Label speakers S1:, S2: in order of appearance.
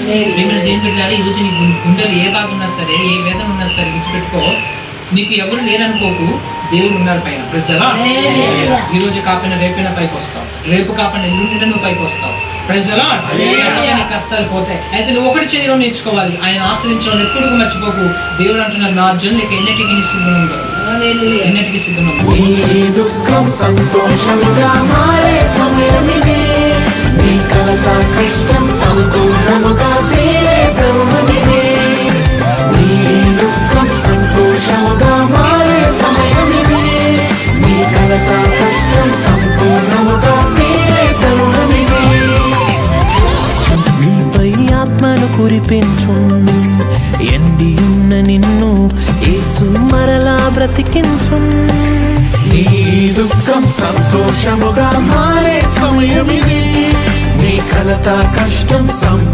S1: మిమ్మల్ని దేని పిల్లలు ఈ రోజు నీ గు- గుండెలు ఏ బాధ ఉన్నా సరే ఏ వేదన ఉన్నా సరే విడిచిపెట్టుకో నీకు ఎవరు లేరనుకోకు దేవుడు ఉన్నారు పైన. ప్రజలా. ఈ రోజు కాకపోయినా రేపైనా పైకి వస్తావు. రేపు కాకపోయినా ఎల్లుండి నువ్వు పైకి వస్తావు. ప్రజలా కష్టాలు పోతాయి. అయితే నువ్వు ఒకటి చేయడం నేర్చుకోవాలి. ఆయన ఆశ్రయించడం ఎప్పుడు మర్చిపోకు. దేవుడు అంటున్నారు నా అర్జున్ నీకు ఎన్నటికి నీ సిగ్గును ఉండదు
S2: హల్లెలూయా.
S1: ఎన్నటికి సిగ్గును ఉండదు
S3: నీ దుఃఖం సంతోషముగా మారే సమయమిదే కురిపించు ఎండి ఉన్న నిన్ను ఏసు మరలా బ్రతికించు నీ దుఃఖం సంతోషముగా మారే సమయమిది. నీ కలత కష్టం సం